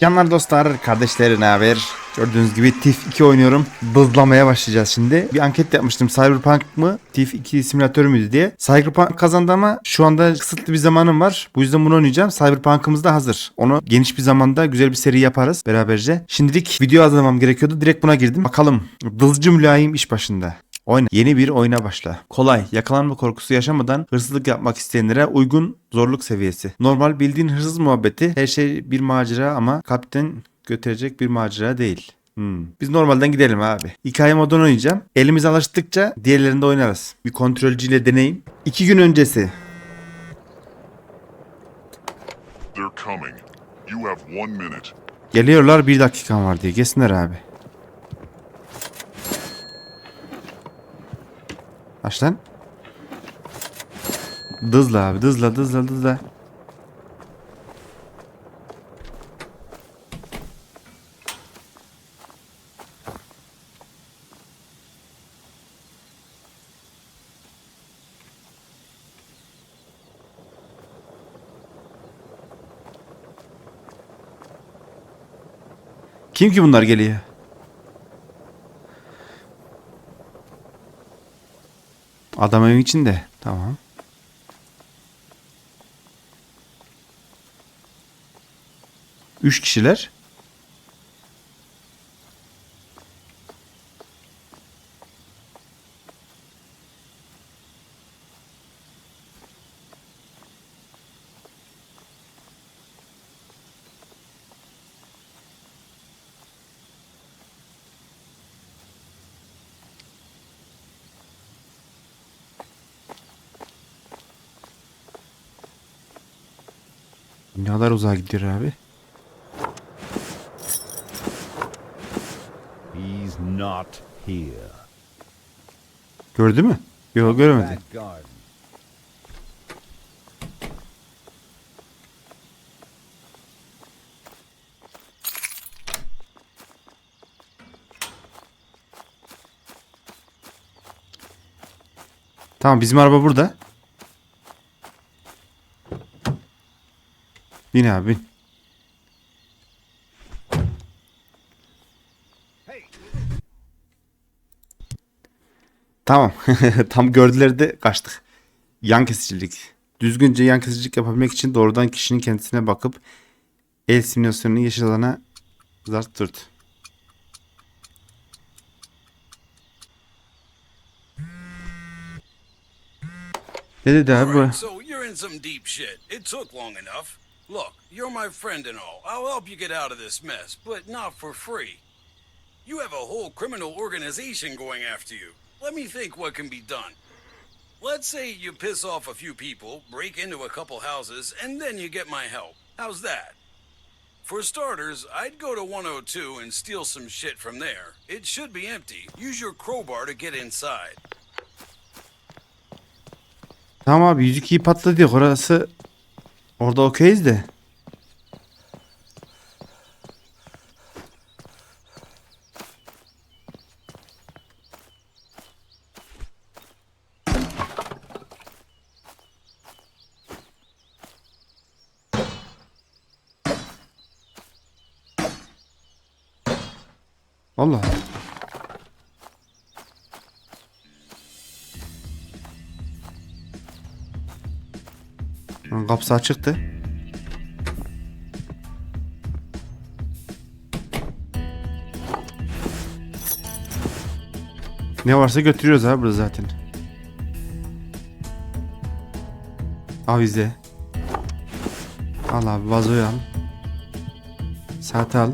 Canlar dostlar, kardeşlerin haber? Gördüğünüz gibi TIF 2 oynuyorum. Bızlamaya başlayacağız şimdi. Bir anket yapmıştım. Cyberpunk mı? TIF 2 simülatör müydü diye. Cyberpunk kazandı ama şu anda kısıtlı bir zamanım var. Bu yüzden bunu oynayacağım. Cyberpunk'ımız da hazır. Onu geniş bir zamanda güzel bir seri yaparız beraberce. Şimdilik video hazırlamam gerekiyordu. Direkt buna girdim. Bakalım. Dızcı mülayim iş başında. Oyna. Yeni bir oyuna başla. Kolay, yakalanma korkusu yaşamadan hırsızlık yapmak isteyenlere uygun zorluk seviyesi. Normal bildiğin hırsız muhabbeti. Her şey bir macera ama kapten götürecek bir macera değil. Hmm. Biz normalden gidelim abi. Hikaye modunu oynayacağım. Elimiz alıştıkça diğerlerinde oynarız. Bir kontrolcüyle deneyim. İki gün öncesi. Geliyorlar bir dakikan var diye. Gelsinler abi. Aç lan. Dızla abi dızla dızla dızla. Kim ki bunlar geliyor? Adam evin içinde. Tamam. Üç kişiler. Ne kadar uzağa gidiyor abi? He's not here. Gördü mü? Yok garden. Tamam bizim araba burada. Bin abi bin. Tamam. Tam gördüler de kaçtık. Yan kesicilik. Düzgünce yan kesicilik yapabilmek için doğrudan kişinin kendisine bakıp el simülasyonunu yeşil alana zart. Ne dedi abi bu? Look, you're my friend and all. I'll help you get out of this mess, but not for free. You have a whole criminal organization going after you. Let me think what can be done. Let's say you piss off a few people, break into a couple houses, and then you get my help. How's that? For starters, I'd go to 102 and steal some shit from there. It should be empty. Use your crowbar to get inside. Tamam abi 102'yi patladı yok orası orada okeyiz de. Kapısı açıktı. Ne varsa götürüyoruz abi burada zaten. Avize. Al abi vazoyu al. Saati al.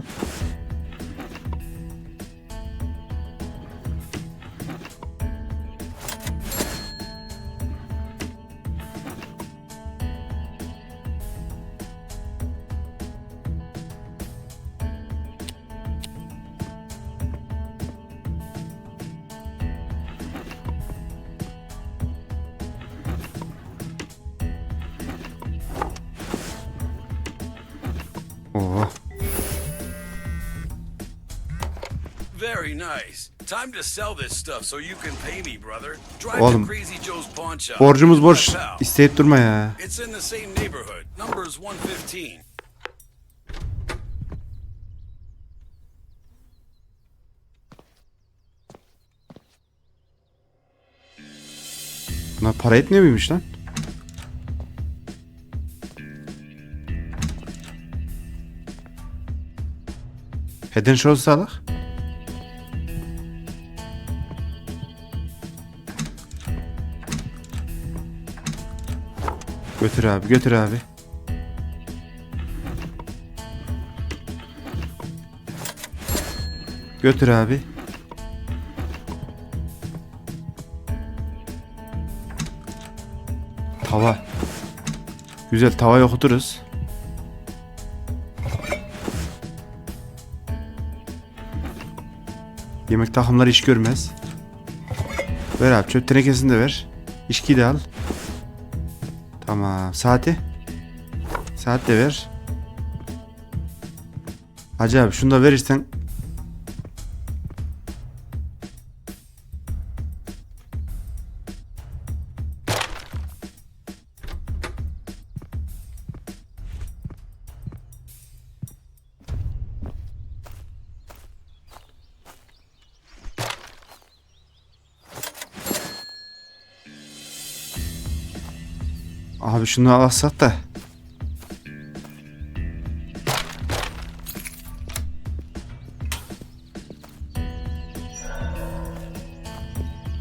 Oh. Very nice. Time to sell this stuff so you can pay me, brother. Drive Oğlum. to Crazy Joe's pawn shop. Borcumuz borç. İsteyip durma ya. It's in the same neighborhood. Numbers 115. Bunlar para etmiyor muymuş lan? Head and Shoulders. Götür abi götür abi. Götür abi. Tava. Güzel tavayı okuturuz. Yemek takımları iş görmez. Ver abi çöp tenekesini de ver. İçkiyi de al. Tamam. Saati. Saat de ver. Hacı abi şunu da verirsen Abi şunu alsak da.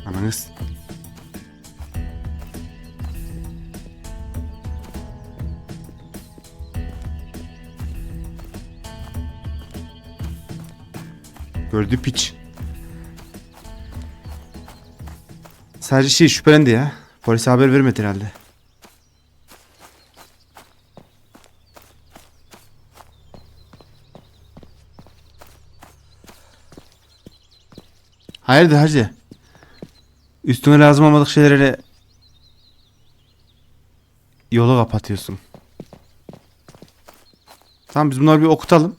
Ananız. Gördü piç. Sadece şey şüphelendi ya. Polise haber vermedi herhalde. Hayırdır hacı? Üstüne lazım olmadık şeylere yolu kapatıyorsun. Tamam biz bunları bir okutalım.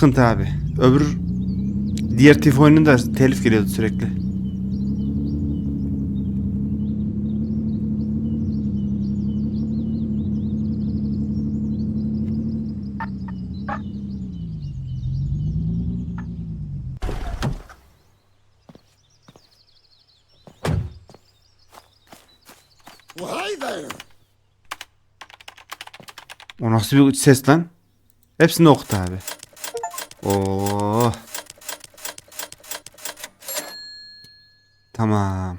Sıkıntı abi. Öbür diğer tif oyunun da telif geliyordu sürekli. O nasıl bir ses lan? Hepsini okut abi. Oo. Tamam.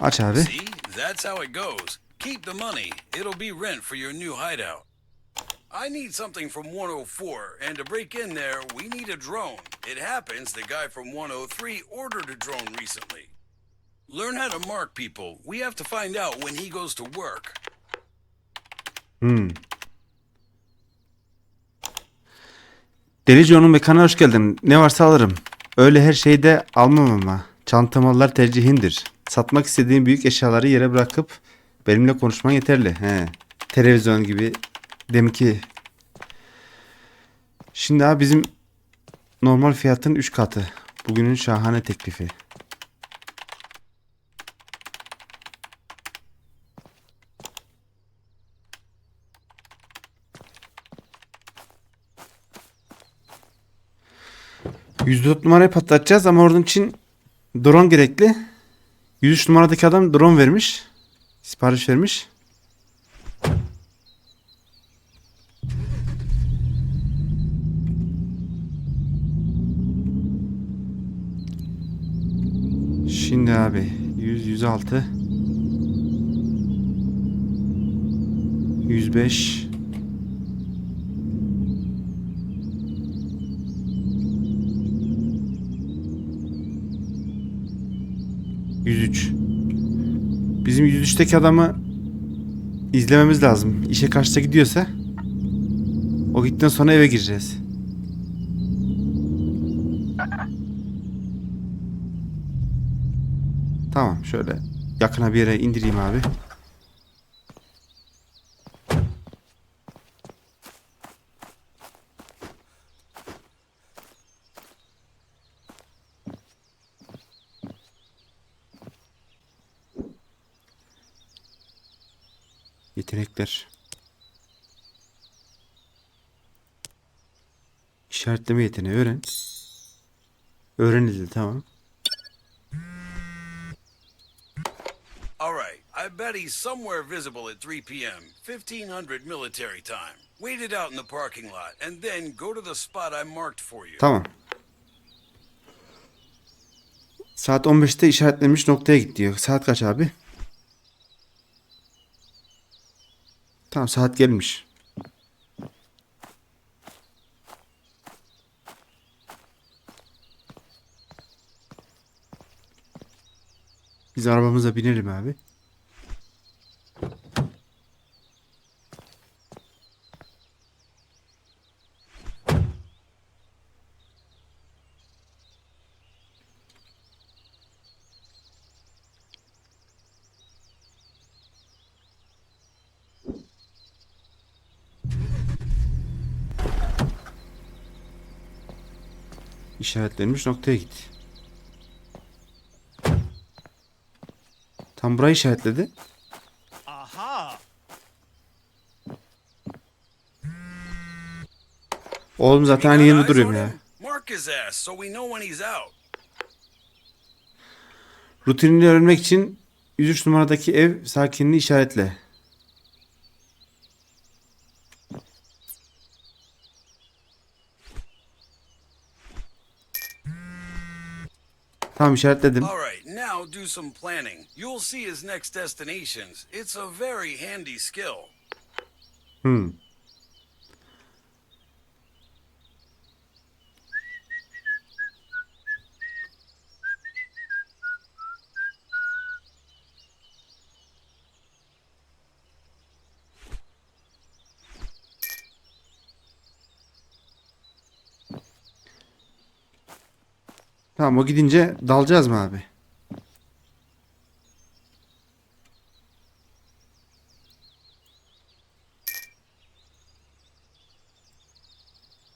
Aç abi. See, that's how it goes. Keep the money. It'll be rent for your new hideout. I need something from 104, and to break in there, we need a drone. It happens the guy from 103 ordered a drone recently. Learn how to mark people. We have to find out when he goes to work. Hmm. Delici onun mekana hoş geldin. Ne varsa alırım. Öyle her şeyi de almam ama. Çantamalar tercihindir. Satmak istediğin büyük eşyaları yere bırakıp benimle konuşman yeterli. He. Televizyon gibi. Deminki. Şimdi abi bizim normal fiyatın 3 katı. Bugünün şahane teklifi. %4 numarayı patlatacağız ama onun için drone gerekli. 103 numaradaki adam drone vermiş. Sipariş vermiş. Şimdi abi 100 106 105 103. Bizim 103'teki adamı izlememiz lazım. İşe kaçta gidiyorsa o gittikten sonra eve gireceğiz. Tamam şöyle yakına bir yere indireyim abi. Yetenekler. İşaretleme yeteneği öğren. Öğrenildi tamam. All right, I bet he's somewhere visible at 3 p.m., 1500 military time. Wait it out in the parking lot, and then go to the spot I marked for you. Tamam. Saat 15'te işaretlenmiş noktaya git diyor. Saat kaç abi? Tamam saat gelmiş. Biz arabamıza binelim abi. İşaretlenmiş noktaya git. Tam burayı işaretledi. Aha! Oğlum zaten aynı yerinde duruyorum ya. Rutinini öğrenmek için 103 numaradaki ev sakinini işaretle. Tamam işaretledim. All right, now do some planning. You'll see his next destinations. It's a very handy skill. Hmm. Tamam o gidince dalacağız mı abi?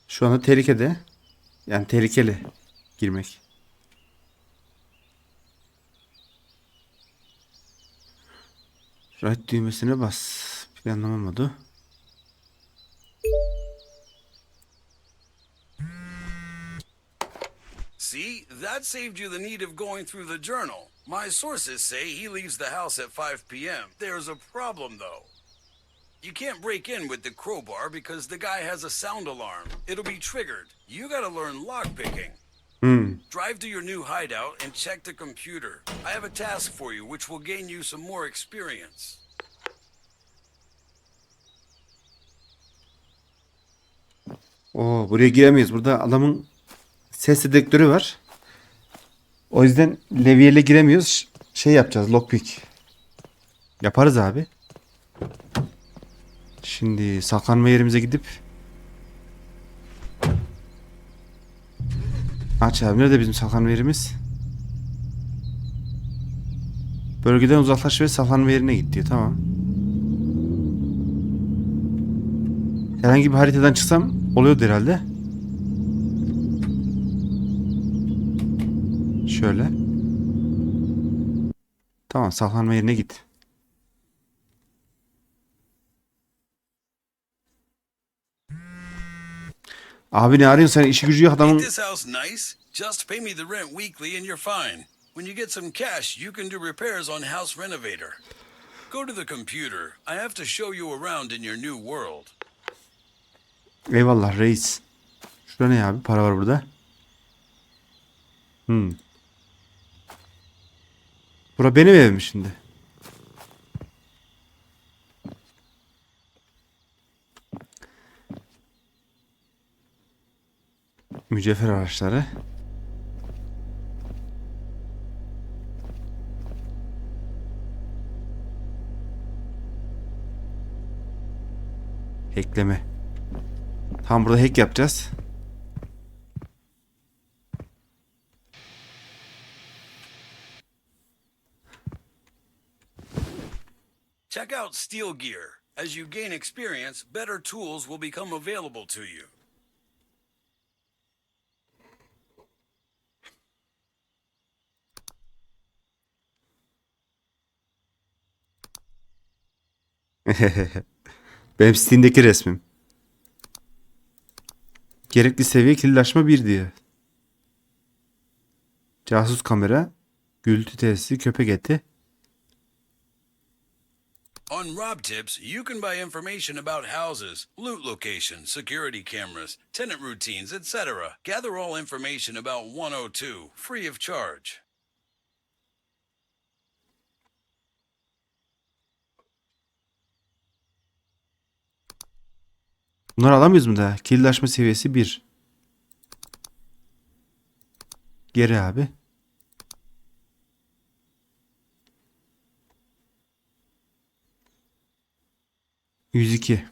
Şu anda tehlikede. Yani tehlikeli girmek. Right düğmesine bas. Planlama See, that saved you the need of going through the journal. My sources say he leaves the house at 5 p.m. There's a problem, though. You can't break in with the crowbar because the guy has a sound alarm. It'll be triggered. You gotta learn lockpicking. Hmm. Drive to your new hideout and check the computer. I have a task for you which will gain you some more experience. Oo, buraya giremeyiz. Burada adamın ses dedektörü var. O yüzden levyeyle giremiyoruz. Şey yapacağız. Lockpick. Yaparız abi. Şimdi saklanma yerimize gidip Aç abi. Nerede bizim saklanma yerimiz? Bölgeden uzaklaş ve saklanma yerine git diyor. Tamam. Herhangi bir haritadan çıksam oluyordu herhalde. Şöyle. Tamam saklanma yerine git. Abi ne arıyorsun sen işi gücü yok adamın. This house nice? Just pay me the rent weekly and you're fine. When you get some cash, you can do repairs on House Renovator. Go to the computer. I have to show you around in your new world. Eyvallah reis. Şurada ne abi? Para var burada. Hmm. Bura benim evim şimdi. Mücevher araçları. Hackleme. Tam burada hack yapacağız. Check out Steel Gear. As you gain experience, better tools will become available to you. Benim Steam'deki resmim. Gerekli seviye kilitlaşma 1 diyor. Casus kamera, gürültü tesisi, köpek eti. On Rob Tips, you can buy information about houses, loot locations, security cameras, tenant routines, etc. Gather all information about 102, free of charge. Bunları alamıyoruz mu daha? Kilitlaşma seviyesi 1. Geri abi. Yüz iki.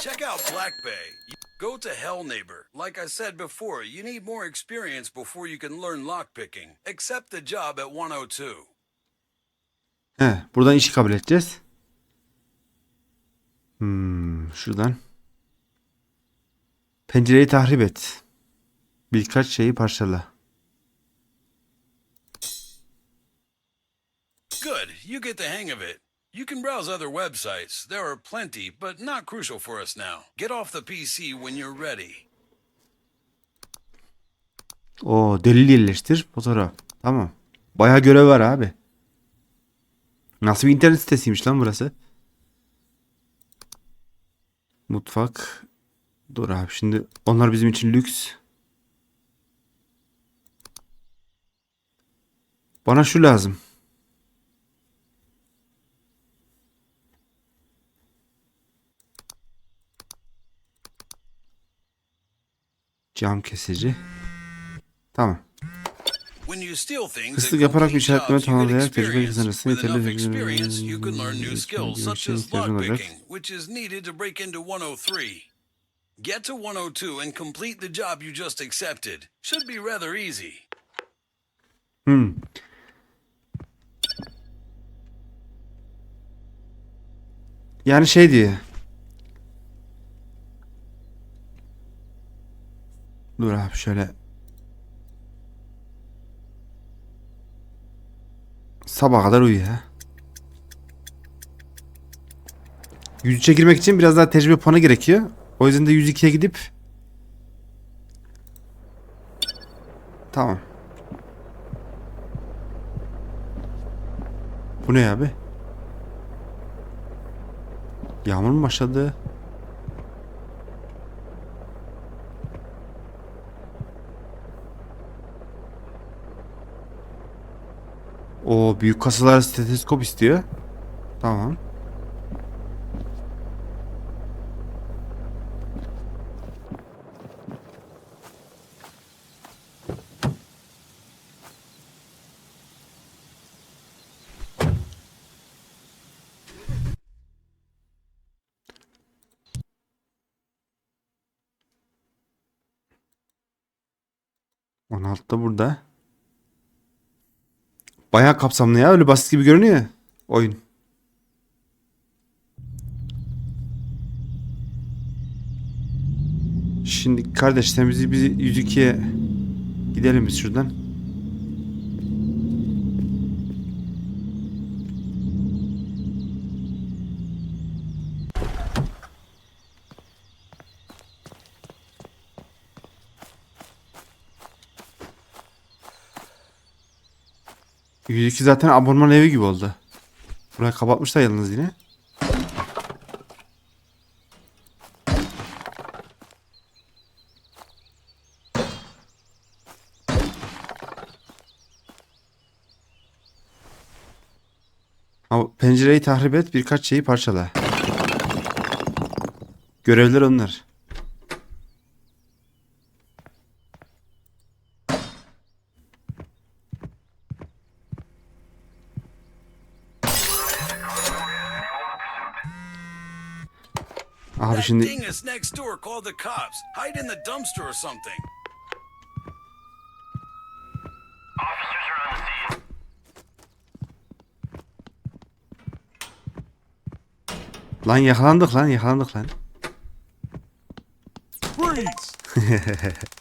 Check out Black Bay. Go to Hell Neighbor. Like I said before, you need more experience before you can learn lockpicking. Accept the job at 102. He, buradan işi kabul edeceğiz. Hmm, şuradan. Pencereyi tahrip et. Birkaç şeyi parçala. You get the hang of it. You can browse other websites. There are plenty, but not crucial for us now. Get off the PC when you're ready. O delil yerleştir fotoğraf. Tamam. Bayağı görev var abi. Nasıl bir internet sitesiymiş lan burası? Mutfak. Dur abi şimdi onlar bizim için lüks. Bana şu lazım. Cam kesici. Tamam. And yaparak işaretleme tamamlayarak tecrübe kazanırsın. Yeterli tecrübe- ihtiyacın olacak. into 103. Get to 102 and complete the job you just accepted. Should be rather easy. Hmm. Yani şey diye. Dur abi şöyle. Sabah kadar uyu ya. Yüzüçe girmek için biraz daha tecrübe puanı gerekiyor. O yüzden de 102'ye gidip Tamam. Bu ne abi? Yağmur mu başladı? O büyük kasalar steteskop istiyor. Tamam. Altta burada. Bayağı kapsamlı ya. Öyle basit gibi görünüyor. Oyun. Şimdi kardeş sen bizi, bizi 102'ye gidelim biz şuradan. %2 zaten abonman evi gibi oldu. Burayı kapatmışlar yalnız yine. Ama pencereyi tahrip et birkaç şeyi parçala. Görevler onlar. The scene. lan yakalandık lan yakalandık lan.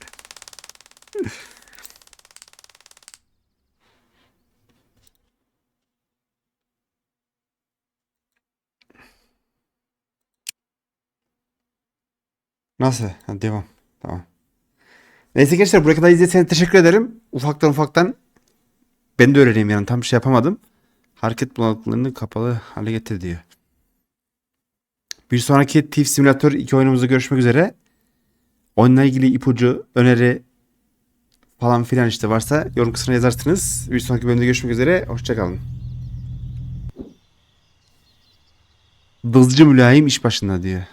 Nasıl? Hadi devam. Tamam. Neyse gençler buraya kadar izlediyseniz teşekkür ederim. Ufaktan ufaktan ben de öğreneyim yani tam bir şey yapamadım. Hareket bulanıklığını kapalı hale getir diyor. Bir sonraki Thief Simulator 2 oyunumuzda görüşmek üzere. Oyunla ilgili ipucu, öneri falan filan işte varsa yorum kısmına yazarsınız. Bir sonraki bölümde görüşmek üzere. Hoşçakalın. Dızcı mülayim iş başında diyor.